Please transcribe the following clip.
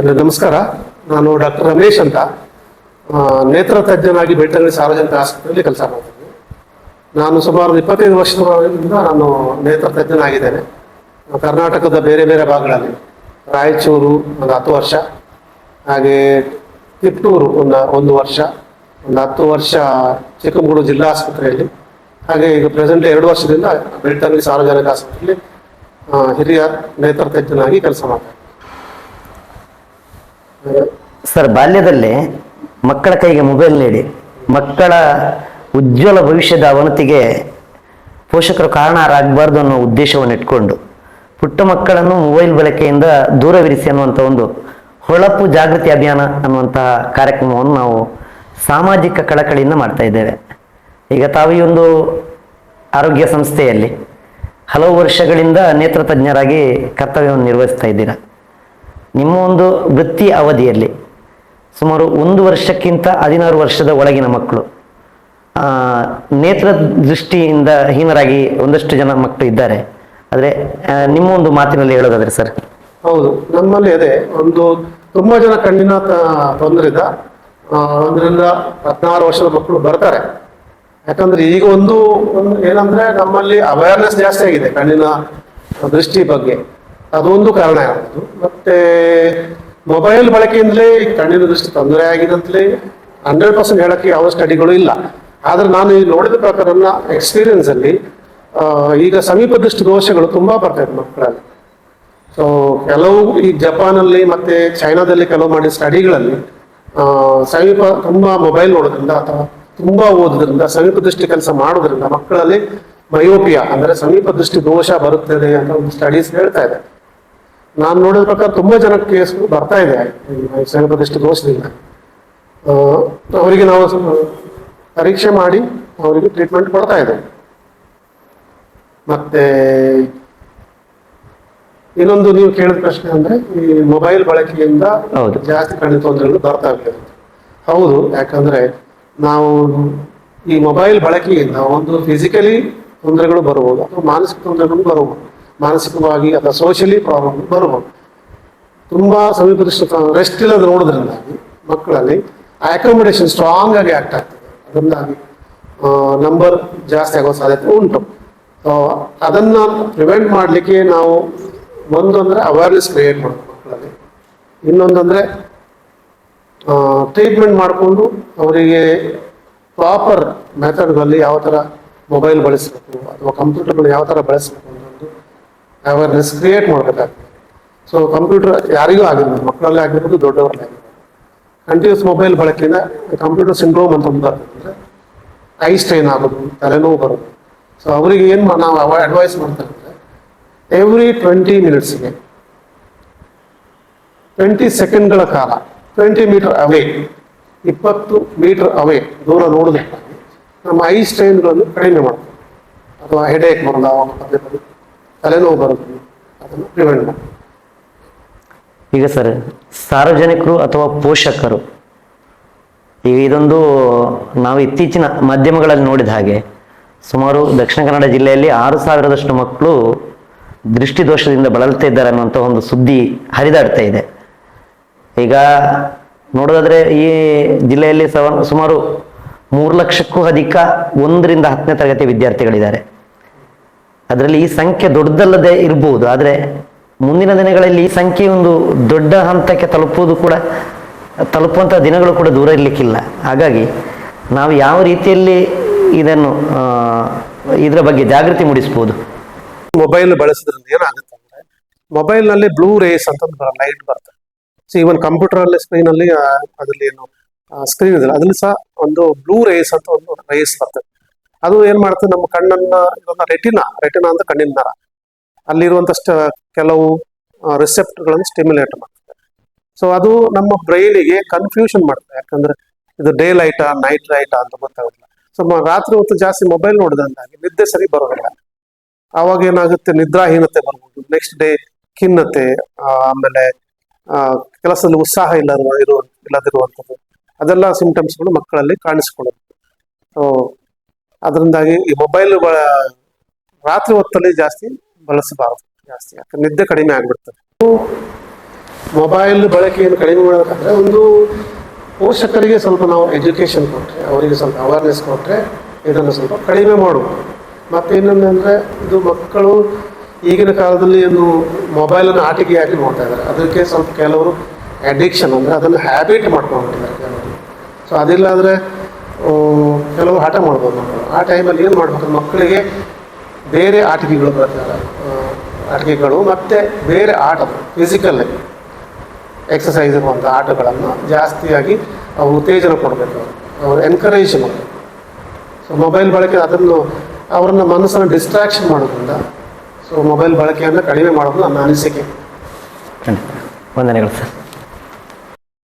ನಮಸ್ಕಾರ. ನಾನು ಡಾಕ್ಟರ್ ರಮೇಶ್ ಅಂತ. ನೇತ್ರ ತಜ್ಞನಾಗಿ ಬೆಳ್ತಂಗಡಿ ಸಾರ್ವಜನಿಕ ಆಸ್ಪತ್ರೆಯಲ್ಲಿ ಕೆಲಸ ಮಾಡ್ತೀನಿ ನಾನು ಸುಮಾರು ಇಪ್ಪತ್ತೈದು ವರ್ಷದಿಂದ ನಾನು ನೇತ್ರ ತಜ್ಞನಾಗಿದ್ದೇನೆ. ಕರ್ನಾಟಕದ ಬೇರೆ ಬೇರೆ ಭಾಗಗಳಲ್ಲಿ, ರಾಯಚೂರು ಒಂದು ಹತ್ತು ವರ್ಷ, ಹಾಗೆ ತಿಪ್ಟೂರು ಒಂದು ಒಂದು ವರ್ಷ, ಒಂದು ಹತ್ತು ವರ್ಷ ಚಿಕ್ಕಮಗಳೂರು ಜಿಲ್ಲಾ ಆಸ್ಪತ್ರೆಯಲ್ಲಿ. ಹಾಗೆ ಈಗ ಪ್ರೆಸೆಂಟ್ ಎರಡು ವರ್ಷದಿಂದ ಬೆಳ್ತಂಗಡಿ ಸಾರ್ವಜನಿಕ ಆಸ್ಪತ್ರೆಯಲ್ಲಿ ಹಿರಿಯ ನೇತ್ರ ತಜ್ಞನಾಗಿ ಕೆಲಸ ಮಾಡ್ತೀನಿ ಸರ್, ಬಾಲ್ಯದಲ್ಲಿ ಮಕ್ಕಳ ಕೈಗೆ ಮೊಬೈಲ್ ನೀಡಿ, ಮಕ್ಕಳ ಉಜ್ವಲ ಭವಿಷ್ಯದ ಅವನತಿಗೆ ಪೋಷಕರು ಕಾರಣರಾಗಬಾರ್ದು ಅನ್ನೋ ಉದ್ದೇಶವನ್ನು ಇಟ್ಕೊಂಡು, ಪುಟ್ಟ ಮಕ್ಕಳನ್ನು ಮೊಬೈಲ್ ಬಳಕೆಯಿಂದ ದೂರವಿರಿಸಿ ಅನ್ನುವಂಥ ಒಂದು ಹೊಳಪು ಜಾಗೃತಿ ಅಭಿಯಾನ ಅನ್ನುವಂತಹ ಕಾರ್ಯಕ್ರಮವನ್ನು ನಾವು ಸಾಮಾಜಿಕ ಕಳಕಳಿಯಿಂದ ಮಾಡ್ತಾ ಇದ್ದೇವೆ. ಈಗ ತಾವು ಈ ಒಂದು ಆರೋಗ್ಯ ಸಂಸ್ಥೆಯಲ್ಲಿ ಹಲವು ವರ್ಷಗಳಿಂದ ನೇತ್ರ ತಜ್ಞರಾಗಿ ಕರ್ತವ್ಯವನ್ನು ನಿರ್ವಹಿಸ್ತಾ ಇದ್ದೀರಾ? ನಿಮ್ಮ ಒಂದು ವೃತ್ತಿ ಅವಧಿಯಲ್ಲಿ ಸುಮಾರು ಒಂದು ವರ್ಷಕ್ಕಿಂತ ಹದಿನಾರು ವರ್ಷದ ಒಳಗಿನ ಮಕ್ಕಳು. ನೇತ್ರ ದೃಷ್ಟಿಯಿಂದ ಹೀನರಾಗಿ ಒಂದಷ್ಟು ಜನ ಮಕ್ಕಳು ಇದ್ದಾರೆ. ಆದರೆ ನಿಮ್ಮ ಒಂದು ಮಾತಿನಲ್ಲಿ ಹೇಳೋದಾದ್ರೆ ಸರ್? ಹೌದು ನಮ್ಮಲ್ಲಿ ಅದೇ ಒಂದು ತುಂಬಾ ಜನ ಕಣ್ಣಿನ ತ- ತೊಂದರೆಯಿಂದ ಆ, ಒಂದರಿಂದ ಹದಿನಾರು ವರ್ಷದ ಮಕ್ಕಳು ಬರ್ತಾರೆ. ಯಾಕಂದ್ರೆ ಈಗ ಒಂದು ಏನಂದ್ರೆ ನಮ್ಮಲ್ಲಿ ಅವೇರ್ನೆಸ್ ಜಾಸ್ತಿ ಆಗಿದೆ ಕಣ್ಣಿನ ದೃಷ್ಟಿ ಬಗ್ಗೆ. ಅದೊಂದು ಕಾರಣ ಯಾವುದು ಮತ್ತೆ ಮೊಬೈಲ್ ಬಳಕೆಯಿಂದಲೇ ಕಣ್ಣಿನ ದೃಷ್ಟಿ ತೊಂದರೆ ಆಗಿದಂತಲೇ ಹಂಡ್ರೆಡ್ ಪರ್ಸೆಂಟ್ ಹೇಳಕ್ಕೆ ಯಾವ ಸ್ಟಡಿಗಳು ಇಲ್ಲ. ಆದರೆ ನಾನು ಈ ನೋಡಿದ ಪ್ರಕಾರ ನನ್ನ ಎಕ್ಸ್ಪೀರಿಯನ್ಸ್ ಅಲ್ಲಿ ಈಗ ಸಮೀಪ ದೃಷ್ಟಿ ದೋಷಗಳು ತುಂಬಾ ಬರ್ತಾ ಇದೆ ಮಕ್ಕಳಲ್ಲಿ. ಸೊ ಕೆಲವು ಈ ಜಪಾನಲ್ಲಿ ಮತ್ತೆ ಚೈನಾದಲ್ಲಿ ಕೆಲವು ಮಾಡಿದ ಸ್ಟಡಿಗಳಲ್ಲಿ ಸಮೀಪ ತುಂಬಾ ಮೊಬೈಲ್ ನೋಡೋದ್ರಿಂದ ಅಥವಾ ತುಂಬಾ ಓದೋದ್ರಿಂದ, ಸಮೀಪ ದೃಷ್ಟಿ ಕೆಲಸ ಮಾಡೋದ್ರಿಂದ ಮಕ್ಕಳಲ್ಲಿ ಮಯೋಪಿಯಾ ಅಂದ್ರೆ ಸಮೀಪ ದೃಷ್ಟಿ ದೋಷ ಬರುತ್ತದೆ ಅಂತ ಒಂದು ಸ್ಟಡೀಸ್ ಹೇಳ್ತಾ ಇದೆ. ನಾನು ನೋಡಿದ ಪ್ರಕಾರ ತುಂಬಾ ಜನ ಕೇಸ್ ಬರ್ತಾ ಇದೆ. ಈ ಪ್ರತಿಷ್ಠೆ ದೋಷದಿಂದ. ಅವರಿಗೆ ನಾವು ಪರೀಕ್ಷೆ ಮಾಡಿ ಅವರಿಗೆ ಟ್ರೀಟ್ಮೆಂಟ್ ಕೊಡ್ತಾ ಇದೆ ಮತ್ತೆ ಇನ್ನೊಂದು ನೀವು ಕೇಳಿದ ಪ್ರಶ್ನೆ ಅಂದ್ರೆ ಈ ಮೊಬೈಲ್ ಬಳಕೆಯಿಂದ ಜಾಸ್ತಿ ಕಣ್ಣಿನ ತೊಂದರೆಗಳು ಬರ್ತಾ ಇರ್ತದೆ ಹೌದು ಯಾಕಂದ್ರೆ ನಾವು ಈ ಮೊಬೈಲ್ ಬಳಕೆಯಿಂದ ಒಂದು ಫಿಸಿಕಲಿ ತೊಂದರೆಗಳು ಬರಬಹುದು ಅಥವಾ ಮಾನಸಿಕ ತೊಂದರೆಗಳು ಬರಬಹುದು. ಮಾನಸಿಕವಾಗಿ ಅಥವಾ ಸೋಷಿಯಲಿ ಪ್ರಾಬ್ಲಮ್ ಬರಬಹುದು. ತುಂಬಾ ಸಮೀಪದಷ್ಟು ರೆಸ್ಟ್ ಇಲ್ಲದ ನೋಡೋದ್ರಿಂದಾಗಿ ಮಕ್ಕಳಲ್ಲಿ ಅಕಾಮಿಡೇಷನ್ ಸ್ಟ್ರಾಂಗ್ ಆಗಿ ಆಕ್ಟ್ ಆಗ್ತದೆ. ಅದರಿಂದಾಗಿ ನಂಬರ್ ಜಾಸ್ತಿ ಆಗೋ ಸಾಧ್ಯತೆ ಉಂಟು. ಅದನ್ನ ಪ್ರಿವೆಂಟ್ ಮಾಡಲಿಕ್ಕೆ ನಾವು ಒಂದು ಅಂದ್ರೆ ಅವೇರ್ನೆಸ್ ಕ್ರಿಯೇಟ್ ಮಾಡಬೇಕು ಮಕ್ಕಳಲ್ಲಿ. ಇನ್ನೊಂದಂದ್ರೆ ಟ್ರೀಟ್ಮೆಂಟ್ ಮಾಡಿಕೊಂಡು ಅವರಿಗೆ ಪ್ರಾಪರ್ ಮೆಥಡ್ಗಳಲ್ಲಿ ಯಾವ ಥರ ಮೊಬೈಲ್ ಬಳಸಬೇಕು, ಅಥವಾ ಕಂಪ್ಯೂಟರ್ಗಳು ಯಾವ ಥರ ಬಳಸಬೇಕು ಅವೇರ್ನೆಸ್ ಕ್ರಿಯೇಟ್ ಮಾಡ್ಬೇಕಾಗ್ತದೆ. ಸೊ ಕಂಪ್ಯೂಟರ್ ಯಾರಿಗೂ ಆಗಿರ್ಬೋದು ಮಕ್ಕಳಲ್ಲೇ ಆಗಿರ್ಬೋದು, ದೊಡ್ಡವರಲ್ಲೇ ಆಗಿರ್ಬೋದು. ಕಂಟಿನ್ಯೂಸ್ ಮೊಬೈಲ್ ಬಳಕೆಯಿಂದ ಕಂಪ್ಯೂಟರ್ ಸಿಂಡ್ರೋಮ್ ಅಂತ ಒಂದು ಐ ಸ್ಟ್ರೈನ್ ಆಗೋದು, ತಲೆನೋವು ಬರೋದು. ಸೊ ಅವರಿಗೆ ಏನು ನಾವು ಅಡ್ವೈಸ್ ಅಂದ್ರೆ ಎವ್ರಿ ಟ್ವೆಂಟಿ ಮಿನಿಟ್ಸ್ಗೆ ಟ್ವೆಂಟಿ ಸೆಕೆಂಡ್ಗಳ ಕಾಲ ಟ್ವೆಂಟಿ ಮೀಟರ್ ಅವೇ ಇಪ್ಪತ್ತು ಮೀಟರ್ ಅವೇ ದೂರ ನೋಡೋದಕ್ಕಾಗಿ ನಮ್ಮ ಐ ಸ್ಟ್ರೈನ್ಗಳನ್ನು ಕಡಿಮೆ ಮಾಡ್ತೀವಿ. ಅಥವಾ ಹೆಡೇಕ್ ಬರೋದು ಅವಾಗ ಪದೇ ಪದೇ ತಲೆನೋವು ಬರುತ್ತೆ. ಅದನ್ನು ಪ್ರಿವೆಂಟ್ ಈಗ ಸರ್, ಸಾರ್ವಜನಿಕರು ಅಥವಾ ಪೋಷಕರು, ಈಗ ಇದೊಂದು ನಾವು ಇತ್ತೀಚಿನ ಮಾಧ್ಯಮಗಳಲ್ಲಿ ನೋಡಿದ ಹಾಗೆ, ಸುಮಾರು ದಕ್ಷಿಣ ಕನ್ನಡ ಜಿಲ್ಲೆಯಲ್ಲಿ ಆರು ಸಾವಿರದಷ್ಟು ಮಕ್ಕಳು ದೃಷ್ಟಿದೋಷದಿಂದ ಬಳಲ್ತಾ ಇದ್ದಾರೆ ಅನ್ನುವಂಥ ಒಂದು ಸುದ್ದಿ ಹರಿದಾಡ್ತಾ ಇದೆ. ಈಗ ನೋಡೋದಾದ್ರೆ ಈ ಜಿಲ್ಲೆಯಲ್ಲಿ ಸುಮಾರು ಮೂರು ಲಕ್ಷಕ್ಕೂ ಅಧಿಕ ಒಂದರಿಂದ ಹತ್ತನೇ ತರಗತಿ ವಿದ್ಯಾರ್ಥಿಗಳಿದ್ದಾರೆ. ಅದರಲ್ಲಿ ಈ ಸಂಖ್ಯೆ ದೊಡ್ಡದಲ್ಲದೆ ಇರಬಹುದು ಆದರೆ ಮುಂದಿನ ದಿನಗಳಲ್ಲಿ ಈ ಸಂಖ್ಯೆ ಒಂದು ದೊಡ್ಡ ಹಂತಕ್ಕೆ ತಲುಪುವುದು ಕೂಡ ತಲುಪುವಂಥ ದಿನಗಳು ಕೂಡ ದೂರ ಇರಲಿಕ್ಕಿಲ್ಲ. ಹಾಗಾಗಿ ನಾವು ಯಾವ ರೀತಿಯಲ್ಲಿ ಇದನ್ನು ಇದರ ಬಗ್ಗೆ ಜಾಗೃತಿ ಮೂಡಿಸ್ಬೋದು? ಮೊಬೈಲ್ ಬಳಸೋದ್ರಿಂದ ಏನಾಗುತ್ತೆ ಅಂದ್ರೆ ಮೊಬೈಲ್ನಲ್ಲಿ ಬ್ಲೂ ರೇಸ್ ಅಂತ ಲೈಟ್ ಬರ್ತದೆ. ಸೊ ಈವನ್ ಕಂಪ್ಯೂಟರ್ ಸ್ಕ್ರೀನಲ್ಲಿ ಅದ್ರಲ್ಲಿ ಏನು ಸ್ಕ್ರೀನ್ ಇದೆ ಅದ್ರಲ್ಲಿ ಸಹ ಒಂದು ಬ್ಲೂ ರೇಸ್ ಅಂತ ಒಂದು ರೇಸ್ ಬರ್ತದೆ. ಅದು ಏನ್ ಮಾಡುತ್ತೆ ನಮ್ಮ ಕಣ್ಣನ್ನ ಇದನ್ನ ರೆಟಿನಾ ರೆಟಿನಾ ಅಂತ ಕಣ್ಣಿನ ನರ ಅಲ್ಲಿರುವಂತಷ್ಟ ಕೆಲವು ರಿಸೆಪ್ಟ್ಗಳನ್ನು ಸ್ಟಿಮ್ಯುಲೇಟ್ ಮಾಡ್ತದೆ. ಸೊ ಅದು ನಮ್ಮ ಬ್ರೈನಿಗೆ ಕನ್ಫ್ಯೂಷನ್ ಮಾಡ್ತದೆ. ಯಾಕಂದ್ರೆ ಇದು ಡೇ ಲೈಟಾ ನೈಟ್ ಲೈಟ್ ಅಂತ ಗೊತ್ತಾಗೋದಿಲ್ಲ. ಸೊ ರಾತ್ರಿ ಹೊತ್ತು ಜಾಸ್ತಿ ಮೊಬೈಲ್ ನೋಡಿದಂತಾಗಿ ನಿದ್ದೆ ಸರಿ ಬರೋದಿಲ್ಲ. ಆವಾಗ ಏನಾಗುತ್ತೆ, ನಿದ್ರಾಹೀನತೆ ಬರ್ಬೋದು. ನೆಕ್ಸ್ಟ್ ಡೇ ಖಿನ್ನತೆ ಆಮೇಲೆ ಕೆಲಸದಲ್ಲಿ ಉತ್ಸಾಹ ಇಲ್ಲ ಇರುವ ಇಲ್ಲದಿರುವಂಥದ್ದು ಅದೆಲ್ಲ ಸಿಂಪ್ಟಮ್ಸ್ಗಳು ಮಕ್ಕಳಲ್ಲಿ ಕಾಣಿಸ್ಕೊಳ್ಳೋದು. ಅದರಿಂದಾಗಿ ಈ ಮೊಬೈಲ್ ರಾತ್ರಿ ಹೊತ್ತಲ್ಲಿ ಜಾಸ್ತಿ ಬಳಸಬಾರದು, ಜಾಸ್ತಿ. ಯಾಕಂದ್ರೆ ನಿದ್ದೆ ಕಡಿಮೆ ಆಗ್ಬಿಡ್ತದೆ. ಮೊಬೈಲ್ ಬಳಕೆಯನ್ನು ಕಡಿಮೆ ಮಾಡಬೇಕಂದ್ರೆ ಒಂದು ಪೋಷಕರಿಗೆ ಸ್ವಲ್ಪ ನಾವು ಎಜುಕೇಷನ್ ಕೊಟ್ಟರೆ ಅವರಿಗೆ ಸ್ವಲ್ಪ ಅವೇರ್ನೆಸ್ ಕೊಟ್ಟರೆ ಇದನ್ನು ಸ್ವಲ್ಪ ಕಡಿಮೆ ಮಾಡುವುದು. ಮತ್ತು ಇನ್ನೊಂದಂದರೆ ಇದು ಮಕ್ಕಳು ಈಗಿನ ಕಾಲದಲ್ಲಿ ಒಂದು ಮೊಬೈಲನ್ನು ಆಟಿಕೆಯಾಗಿ ನೋಡ್ತಾ ಇದ್ದಾರೆ. ಅದಕ್ಕೆ ಸ್ವಲ್ಪ ಕೆಲವರು ಅಡಿಕ್ಷನ್ ಅಂದರೆ ಅದನ್ನು ಹ್ಯಾಬಿಟ್ ಮಾಡ್ಕೊಂಡ್ಬಿಟ್ಟಿದ್ದಾರೆ ಕೆಲವರು. ಸೊ ಅದಿಲ್ಲಾದರೆ ಕೆಲವರು ಆಟ ಮಾಡ್ಬೋದು ಮಕ್ಕಳು. ಆ ಟೈಮಲ್ಲಿ ಏನು ಮಾಡಬೇಕು ಮಕ್ಕಳಿಗೆ ಬೇರೆ ಆಟಿಕೆಗಳು ಬರ್ತಾರೆ ಆಟಿಕೆಗಳು ಮತ್ತು ಬೇರೆ ಆಟ ಫಿಸಿಕಲ್ ಎಕ್ಸಸೈಸ್ ಇರುವಂಥ ಆಟಗಳನ್ನು ಜಾಸ್ತಿಯಾಗಿ ಅವ್ರು ಉತ್ತೇಜನ ಕೊಡಬೇಕು. ಅವರು ಎನ್ಕರೇಜ್ ಮಾಡಬೇಕು. ಸೊ ಮೊಬೈಲ್ ಬಳಕೆ ಅದನ್ನು, ಅವರನ್ನು ಮನಸ್ಸನ್ನು ಡಿಸ್ಟ್ರಾಕ್ಷನ್ ಮಾಡೋದ್ರಿಂದ ಸೊ ಮೊಬೈಲ್ ಬಳಕೆಯನ್ನು ಕಡಿಮೆ ಮಾಡೋದು ನನ್ನ ಅನಿಸಿಕೆ. ವಂದನೆಗಳು ಸರ್.